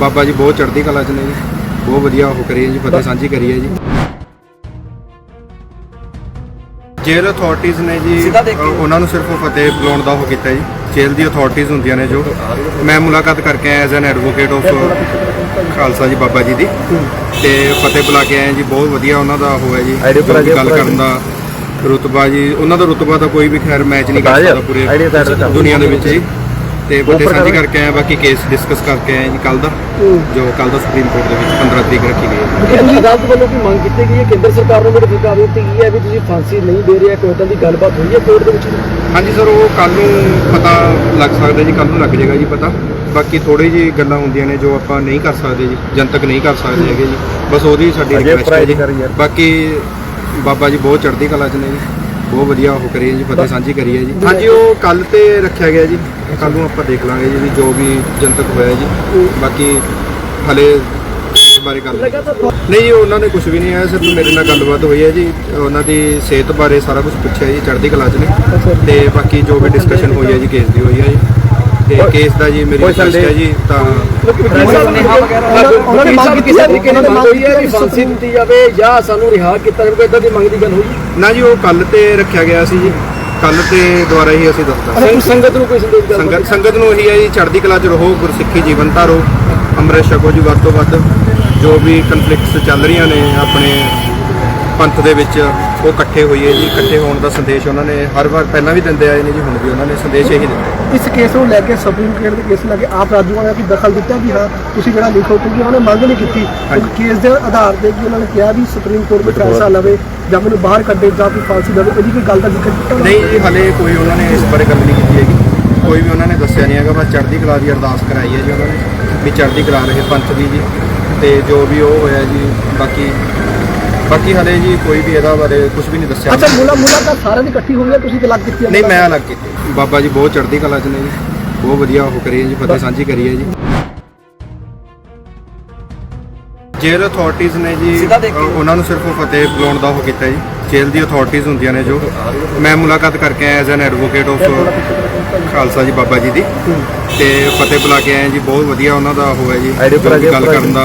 ਬਾਬਾ ਜੀ ਬਹੁਤ ਚੜ੍ਹਦੀ ਕਲਾ ਚ ਨੇ ਜੀ। ਬਹੁਤ ਵਧੀਆ ਉਹ ਕਰੀ ਹੈ ਜੀ ਫਤਿਹ ਸਾਂਝੀ ਕਰੀ ਹੈ ਜੀ। ਜੇਲ੍ਹ ਅਥਾਰਟੀਜ਼ ਨੇ ਜੀ। ਅ, ਉਹਨਾਂ ਨੂੰ ਸਿਰਫ ਫਤਿਹ ਬੁਲਾਉਣ ਦਾ ਉਹ ਕੀਤਾ ਜੀ। ਜੇਲ੍ਹ ਦੀ ਅਥਾਰਟੀਜ਼ ਹੁੰਦੀਆਂ ਨੇ ਜੋ। ਮੈਂ ਮੁਲਾਕਾਤ ਕਰਕੇ ਆਇਆ as an advocate of Khalsa ji Baba ji ਦੀ। ਤੇ ਫਤਿਹ ਬੁਲਾ ਕੇ ਆਏ ਜੀ ਬਹੁਤ ਵਧੀਆ ਉਹਨਾਂ ਦਾ ਉਹ ਹੈ ਜੀ। ID ਜੋ ਵੀ ਭਰਾ ਗੱਲ ਕਰਨ ਦਾ ਰੁਤਬਾ ਜੀ ਉਹਨਾਂ ਦਾ ਰੁਤਬਾ ਤਾਂ ਕੋਈ ਵੀ ਖੈਰ ਮੈਚ ਨਹੀਂ ਕਰ ਸਕਦਾ ਪੂਰੇ ਦੁਨੀਆ ਦੇ ਵਿੱਚ ਜੀ। ਤੇ ਉੱਪਰ ਸਾਂਝੀ ਕਰੋ। ਕਰਕੇ ਆਏ ਬਾਕੀ ਕੇਸ ਡਿਸਕਸ ਕਰਕੇ ਆਏ ਜੀ ਕੱਲ ਦਾ। ਜੋ ਕੱਲ ਦਾ ਸੁਪਰੀਮ ਕੋਰਟ ਦੇ ਵਿੱਚ 15 ਤਰੀਕ ਰੱਖੀ ਗਈ ਹੈ ਕਿ ਅਦਾਲਤ ਵੱਲੋਂ ਕੀ ਮੰਗ ਕੀਤੀ ਗਈ ਹੈ ਕੇਂਦਰ ਸਰਕਾਰ ਨੂੰ ਨੋਟੀਫਿਕੇਸ਼ਨ ਦਿੱਤੀ ਗਈ ਹੈ ਵੀ ਤੁਸੀਂ ਫਾਂਸੀ ਨਹੀਂ ਦੇ ਰਹੇ ਕੋਈ ਇਦਾਂ ਦੀ ਗੱਲਬਾਤ ਹੋਈ ਹੈ ਕੋਰਟ ਦੇ ਵਿੱਚ? ਹਾਂਜੀ ਸਰ ਉਹ ਕੱਲ ਨੂੰ ਪਤਾ ਲੱਗ ਸਕਦਾ ਜੀ ਕੱਲ ਨੂੰ ਲੱਗ ਜਾਏਗਾ ਜੀ ਪਤਾ। ਬਾਕੀ ਥੋੜੀ ਜੀ ਗੱਲਾਂ ਹੁੰਦੀਆਂ ਨੇ ਜੋ ਆਪਾਂ ਨਹੀਂ ਕਰ ਸਕਦੇ ਜੀ ਜਨਤਕ ਨਹੀਂ ਕਰ ਸਕਦੇ ਹੈਗੇ ਜੀ। ਬਸ ਉਹਦੀ ਸਾਡੀ ਅਜੇ ਰਿਕੁਐਸਟ ਹੈ ਪ੍ਰਾਈਜ਼ ਜੀ। ਕਰੀ ਯਾਰ। ਬਾਕੀ ਬਾਬਾ ਜੀ ਬਹੁਤ ਚੜ੍ਹਦੀ ਕਲਾ ਚ ਨੇ ਜੀ। ਬਹੁਤ ਵਧੀਆ ਉਹ ਕਰੀ ਹੈ ਜੀ ਫਤਿਹ ਸਾਂਝੀ ਕਰੀ ਹੈ ਜੀ। ਹਾਂਜੀ ਉਹ ਕੱਲ ਤੇ ਰੱਖਿਆ ਗਿਆ ਜੀ। ਕੱਲ ਨੂੰ ਆਪਾਂ ਦੇਖ ਲਾਂਗੇ ਜੀ ਵੀ ਜੋ ਵੀ ਜਨਤਕ ਹੋਇਆ ਜੀ। ਬਾਕੀ ਹਲੇ ਇਸ ਬਾਰੇ ਗੱਲ ਨਹੀਂ। ਜੀ, ਉਹਨਾਂ ਨੇ ਕੁਝ ਵੀ ਨਹੀਂ ਆਇਆ ਸਿਰਫ ਮੇਰੇ ਨਾਲ ਗੱਲਬਾਤ ਹੋਈ ਹੈ ਜੀ। ਉਹਨਾਂ ਦੀ ਸਿਹਤ ਬਾਰੇ ਸਾਰਾ ਕੁਝ ਪੁੱਛਿਆ ਜੀ ਚੜ੍ਹਦੀ ਕਲਾ 'ਚ ਨੇ। ਤੇ ਬਾਕੀ ਜੋ ਵੀ ਡਿਸਕਸ਼ਨ ਹੋਈ ਹੈ ਜੀ ਕੇਸ ਦੀ ਹੋਈ ਹੈ ਜੀ। ਤੇ ਕੇਸ ਦਾ ਜੀ ਮੇਰੀ ਕੋਈ ਰਿਕੁਐਸਟ ਹੈ? ਜੀ ਤਾਂ ਉਹਨਾਂ ਨੇ ਮੰਗ ਕਿਸੇ ਤਰੀਕੇ ਨਾਲ ਮੰਗ ਹੋਈ ਹੈ ਕਿ ਫਾਂਸੀ ਦਿੱਤੀ ਜਾਵੇ ਜਾਂ ਸਾਨੂੰ ਰਿਹਾ ਕੀਤਾ ਜਾਵੇ ਇਦਾਂ ਦੀ ਮੰਗ ਦੀ ਗੱਲ ਹੋਈ ਨਾ ਜੀ ਉਹ ਕੱਲ ਤੇ ਰੱਖਿਆ ਗਿਆ ਸੀ ਜੀ। ਕੱਲ ਤੇ ਦੁਆਰਾ ਹੀ ਅਸੀਂ ਦੱਸਦਾ ਸੰਗ- ਸੰਗਤ ਨੂੰ ਕੋਈ ਸੰਦੇਸ਼ ਸੰਗਤ ਸੰਗਤ ਨੂੰ ਇਹੀ ਹੈ ਜੀ ਚੜ੍ਹਦੀ ਕਲਾ 'ਚ ਰਹੋ ਗੁਰਸਿੱਖੀ ਜੀਵਨ ਧਾਰੋ ਅੰਮ੍ਰਿਤ ਛਕੋ ਜੀ ਵੱਧ ਤੋਂ ਵੱਧ। ਜੋ ਵੀ ਕਨਫਲਿਕਟਸ ਚੱਲ ਰਹੀਆਂ ਨੇ ਆਪਣੇ ਪੰਥ ਦੇ ਵਿੱਚ ਉਹ ਇਕੱਠੇ ਹੋਈਏ ਜੀ ਇਕੱਠੇ ਹੋਣ ਦਾ ਸੰਦੇਸ਼ ਉਹਨਾਂ ਨੇ ਹਰ ਵਾਰ ਪਹਿਲਾਂ ਵੀ ਦਿੰਦੇ ਆਏ ਨੇ ਜੀ ਹੁਣ ਵੀ ਉਹਨਾਂ ਨੇ ਸੰਦੇਸ਼ ਇਹੀ ਦਿੱਤਾ ਇਸ ਕੇਸ ਨੂੰ ਲੈ ਕੇ ਸੁਪਰੀਮ ਕੋਰਟ ਦੇ ਕੇਸ ਨੂੰ ਲੈ ਕੇ ਆਪ ਰਾਜੂਆਂ ਨੇ ਵੀ ਦਖਲ ਦਿੱਤਾ ਵੀ ਹਾਂ ਤੁਸੀਂ ਜਿਹੜਾ ਲਿਖੋ ਕਿਉਂਕਿ ਉਹਨਾਂ ਨੇ ਮੰਗ ਨਹੀਂ ਕੀਤੀ। ਕੇਸ ਦੇ ਆਧਾਰ ਤੇ ਕਿ ਉਹਨਾਂ ਨੇ ਕਿਹਾ ਵੀ ਸੁਪਰੀਮ ਕੋਰਟ ਵਿੱਚ ਫੈਸਲਾ ਲਵੇ ਜਾਂ ਮੈਨੂੰ ਬਾਹਰ ਕੱਢੇ ਜਾਂ ਕੋਈ ਫਾਂਸੀ ਦੇਵੇ ਇਹਦੀ ਕੋਈ ਗੱਲ ਦਾ ਜ਼ਿਕਰ ਕੀਤਾ ਨਹੀਂ ਜੀ ਹਲੇ ਕੋਈ ਉਹਨਾਂ ਨੇ ਇਸ ਬਾਰੇ ਗੱਲ ਨਹੀਂ ਕੀਤੀ ਹੈਗੀ। ਕੋਈ ਵੀ ਉਹਨਾਂ ਨੇ ਦੱਸਿਆ ਨਹੀਂ ਹੈਗਾ ਬਸ ਚੜ੍ਹਦੀ ਕਲਾ ਦੀ ਅਰਦਾਸ ਕਰਾਈ ਹੈ ਜੀ ਉਹਨਾਂ ਨੇ ਵੀ ਚੜ੍ਹਦੀ ਕਲਾ ਰਹੇ ਪੰਥ ਦੀ ਜੀ। ਤੇ ਜੋ ਵੀ ਉਹ ਹੋਇਆ ਜੀ ਬਾਕੀ ਬਾਕੀ ਹਲੇ ਜੀ ਕੋਈ ਵੀ ਇਹਦਾ ਬਾਰੇ ਕੁਝ ਵੀ ਨਹੀਂ ਦੱਸਿਆ। ਅੱਛਾ ਮੁਲਾ ਮੁਲਾਕਾਤ ਸਾਰਿਆਂ ਦੀ ਇਕੱਠੀ ਹੋਈ ਹੈ ਤੁਸੀਂ ਤੇ ਲੱਗ ਕੀਤੀ ਹੈ? ਨਹੀਂ ਮੈਂ ਅਲੱਗ ਕੀਤੀ। ਬਾਬਾ ਜੀ ਬਹੁਤ ਚੜ੍ਹਦੀ ਕਲਾ ਚ ਨੇ ਜੀ। ਬਹੁਤ ਵਧੀਆ ਉਹ ਕਰੀ ਹੈ ਜੀ ਫਤਿਹ ਸਾਂਝੀ ਕਰੀ ਹੈ ਜੀ। ਜੇਲ੍ਹ ਅਥਾਰਟੀਜ਼ ਨੇ ਜੀ ਉਹਨਾਂ ਨੂੰ ਸਿਰਫ ਫਤਿਹ ਬੁਲਾਉਣ ਦਾ ਉਹ ਕੀਤਾ ਜੀ। ਜੇਲ੍ਹ ਦੀ ਅਥਾਰਟੀਜ਼ ਹੁੰਦੀਆਂ ਨੇ ਜੋ। ਮੈਂ ਮੁਲਾਕਾਤ ਕਰਕੇ ਆਇਆ as an advocate of Khalsa ji Baba ji ਦੀ। ਤੇ ਫਤਿਹ ਬੁਲਾ ਕੇ ਆਏ ਜੀ ਬਹੁਤ ਵਧੀਆ ਉਹਨਾਂ ਦਾ ਉਹ ਹੈ ਜੀ ਗੱਲ ਕਰਨ ਦਾ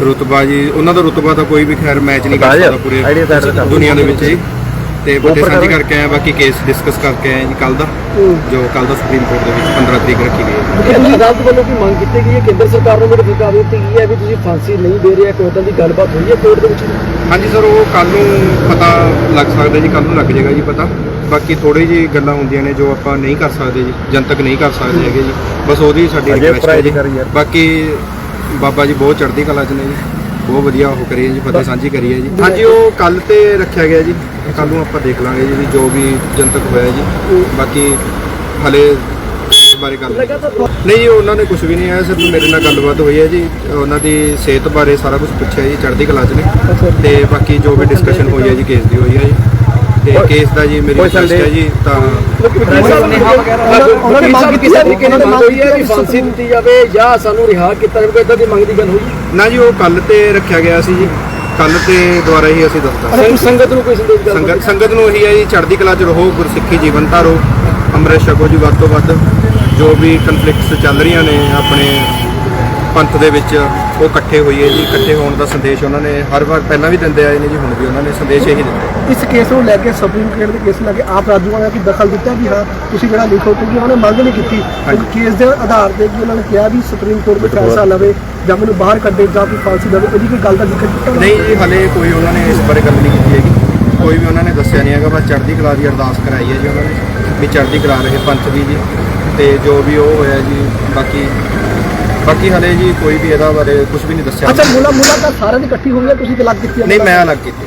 ਰੁਤਬਾ ਜੀ ਉਹਨਾਂ ਦਾ ਰੁਤਬਾ ਤਾਂ ਕੋਈ ਵੀ ਖੈਰ ਮੈਚ ਨਹੀਂ ਕਰ ਸਕਦਾ ਪੂਰੇ ਦੁਨੀਆ ਦੇ ਵਿੱਚ ਜੀ। ਤੇ ਉੱਪਰ ਸਾਂਝੀ ਕਰੋ। ਕਰਕੇ ਆਏ ਬਾਕੀ ਕੇਸ ਡਿਸਕਸ ਕਰਕੇ ਆਏ ਜੀ ਕੱਲ ਦਾ ਜੋ ਕੱਲ ਦਾ ਸੁਪਰੀਮ ਕੋਰਟ ਦੇ ਵਿੱਚ 15 ਤਰੀਕ ਰੱਖੀ ਗਈ ਹੈ ਅਦਾਲਤ ਵੱਲੋਂ ਕੀ ਮੰਗ ਕੀਤੀ ਗਈ ਹੈ? ਕੇਂਦਰ ਸਰਕਾਰ ਨੂੰ ਨੋਟੀਫਿਕੇਸ਼ਨ ਦਿੱਤੀ ਗਈ ਹੈ ਵੀ ਤੁਸੀਂ ਫਾਂਸੀ ਨਹੀਂ ਦੇ ਰਹੇ ਕੋਈ ਇਦਾਂ ਦੀ ਗੱਲਬਾਤ ਹੋਈ ਹੈ ਕੋਰਟ ਦੇ ਵਿੱਚ? ਹਾਂਜੀ ਸਰ ਉਹ ਕੱਲ ਨੂੰ ਪਤਾ ਲੱਗ ਸਕਦਾ ਜੀ ਕੱਲ ਨੂੰ ਲੱਗ ਜਾਏਗਾ ਜੀ ਪਤਾ। ਬਾਕੀ ਥੋੜੀ ਜੀ ਗੱਲਾਂ ਹੁੰਦੀਆਂ ਨੇ ਜੋ ਆਪਾਂ ਨਹੀਂ ਕਰ ਸਕਦੇ ਜੀ ਜਨਤਕ ਨਹੀਂ ਕਰ ਸਕਦੇ ਹੈਗੇ ਜੀ। ਬਸ ਉਹਦੀ ਸਾਡੀ ਅਜੇ ਰਿਕੁਐਸਟ ਹੈ ਜੀ। ਬਾਕੀ ਬਾਬਾ ਜੀ ਬਹੁਤ ਚੜ੍ਹਦੀ ਕਲਾ ਚ ਨੇ ਜੀ। ਬਹੁਤ ਵਧੀਆ ਉਹ ਕਰੀ ਹੈ ਜੀ ਫਤਿਹ ਸਾਂਝੀ ਕਰੀ ਹੈ ਜੀ। ਹਾਂਜੀ ਉਹ ਕੱਲ ਤੇ ਰੱਖਿਆ ਗਿਆ ਜੀ। ਕੱਲ ਨੂੰ ਆਪਾਂ ਦੇਖ ਲਾਂਗੇ ਜੀ ਵੀ ਜੋ ਵੀ ਜਨਤਕ ਹੋਇਆ ਜੀ। ਬਾਕੀ ਹਲੇ ਇਸ ਬਾਰੇ ਗੱਲ ਨਹੀਂ। ਲਗਾਤਾਰ ਨਹੀਂ ਜੀ, ਉਹਨਾਂ ਨੇ ਕੁਝ ਵੀ ਨਹੀਂ ਆਇਆ ਸਿਰਫ ਮੇਰੇ ਨਾਲ ਗੱਲਬਾਤ ਹੋਈ ਹੈ ਜੀ। ਉਹਨਾਂ ਦੀ ਸਿਹਤ ਬਾਰੇ ਸਾਰਾ ਕੁਝ ਪੁੱਛਿਆ ਜੀ ਚੜ੍ਹਦੀ ਕਲਾ 'ਚ ਨੇ। ਤੇ ਬਾਕੀ ਜੋ ਵੀ ਡਿਸਕਸ਼ਨ ਹੋਈ ਹੈ ਜੀ ਕੇਸ ਦੀ ਹੋਈ ਹੈ ਜੀ। ਤੇ ਕੇਸ ਦਾ ਜੀ ਮੇਰੀ ਕੋਈ ਰਿਕੁਐਸਟ ਹੈ? ਜੀ ਤਾਂ ਉਹਨਾਂ ਨੇ ਮੰਗ ਕਿਸੇ ਤਰੀਕੇ ਨਾਲ ਮੰਗ ਹੈ ਕਿ ਫਾਂਸੀ ਦਿੱਤੀ ਜਾਵੇ ਜਾਂ ਸਾਨੂੰ ਰਿਹਾ ਕੀਤਾ ਜਾਵੇ ਇਦਾਂ ਦੀ ਮੰਗ ਦੀ ਗੱਲ ਹੋਈ? ਨਾ ਜੀ ਉਹ ਕੱਲ ਤੇ ਰੱਖਿਆ ਗਿਆ ਸੀ ਜੀ। ਕੱਲ ਤੇ ਦੁਆਰਾ ਹੀ ਅਸੀਂ ਦੱਸਦਾ ਸੰਗ- ਸੰਗਤ ਨੂੰ ਕੋਈ ਸੰਦੇਸ਼ ਸੰਗਤ ਸੰਗਤ ਨੂੰ ਇਹੀ ਹੈ ਜੀ ਚੜ੍ਹਦੀ ਕਲਾ 'ਚ ਰਹੋ ਗੁਰਸਿੱਖੀ ਜੀਵਨ ਧਾਰੋ ਅੰਮ੍ਰਿਤ ਛਕੋ ਜੀ ਵੱਧ ਤੋਂ ਵੱਧ। ਜੋ ਵੀ ਕਨਫਲਿਕਟਸ ਚੱਲ ਰਹੀਆਂ ਨੇ ਆਪਣੇ ਪੰਥ ਦੇ ਵਿੱਚ ਉਹ ਇਕੱਠੇ ਹੋਈਏ ਜੀ ਇਕੱਠੇ ਹੋਣ ਦਾ ਸੰਦੇਸ਼ ਉਹਨਾਂ ਨੇ ਹਰ ਵਾਰ ਪਹਿਲਾਂ ਵੀ ਦਿੰਦੇ ਆਏ ਨੇ ਜੀ ਹੁਣ ਵੀ ਉਹਨਾਂ ਨੇ ਸੰਦੇਸ਼ ਇਹੀ ਦਿੱਤਾ ਇਸ ਕੇਸ ਨੂੰ ਲੈ ਕੇ ਸੁਪਰੀਮ ਕੋਰਟ ਦੇ ਕੇਸ ਨੂੰ ਲੈ ਕੇ ਆਪ ਰਾਜੂਆਂ ਨੇ ਵੀ ਦਖਲ ਦਿੱਤਾ ਵੀ ਹਾਂ ਤੁਸੀਂ ਜਿਹੜਾ ਲਿਖੋ ਕਿਉਂਕਿ ਉਹਨਾਂ ਨੇ ਮੰਗ ਨਹੀਂ ਕੀਤੀ। ਕੇਸ ਦੇ ਆਧਾਰ ਤੇ ਕਿ ਉਹਨਾਂ ਨੇ ਕਿਹਾ ਵੀ ਸੁਪਰੀਮ ਕੋਰਟ ਵਿੱਚ ਫੈਸਲਾ ਲਵੇ ਜਾਂ ਮੈਨੂੰ ਬਾਹਰ ਕੱਢੇ ਜਾਂ ਕੋਈ ਫਾਂਸੀ ਦੇਵੇ ਇਹਦੀ ਕੋਈ ਗੱਲ ਦਾ ਜ਼ਿਕਰ ਕੀਤਾ ਨਹੀਂ ਜੀ ਹਲੇ ਕੋਈ ਉਹਨਾਂ ਨੇ ਇਸ ਬਾਰੇ ਗੱਲ ਨਹੀਂ ਕੀਤੀ ਹੈਗੀ। ਕੋਈ ਵੀ ਉਹਨਾਂ ਨੇ ਦੱਸਿਆ ਨਹੀਂ ਹੈਗਾ ਬਸ ਚੜ੍ਹਦੀ ਕਲਾ ਦੀ ਅਰਦਾਸ ਕਰਾਈ ਹੈ ਜੀ ਉਹਨਾਂ ਨੇ ਵੀ ਚੜ੍ਹਦੀ ਕਲਾ ਰਹੇ ਪੰਥ ਦੀ ਜੀ। ਤੇ ਜੋ ਵੀ ਉਹ ਹੋਇਆ ਜੀ ਬਾਕੀ ਬਾਕੀ ਹਲੇ ਜੀ ਕੋਈ ਵੀ ਇਹਦਾ ਬਾਰੇ ਕੁਝ ਵੀ ਨਹੀਂ ਦੱਸਿਆ। ਅੱਛਾ ਮੁਲਾ ਮੁਲਾਕਾਤ ਸਾਰਿਆਂ ਦੀ ਇਕੱਠੀ ਹੋਈ ਹੈ ਤੁਸੀਂ ਤੇ ਲੱਗ ਕੀਤੀ ਹੈ? ਨਹੀਂ ਮੈਂ ਅਲੱਗ ਕੀਤੀ।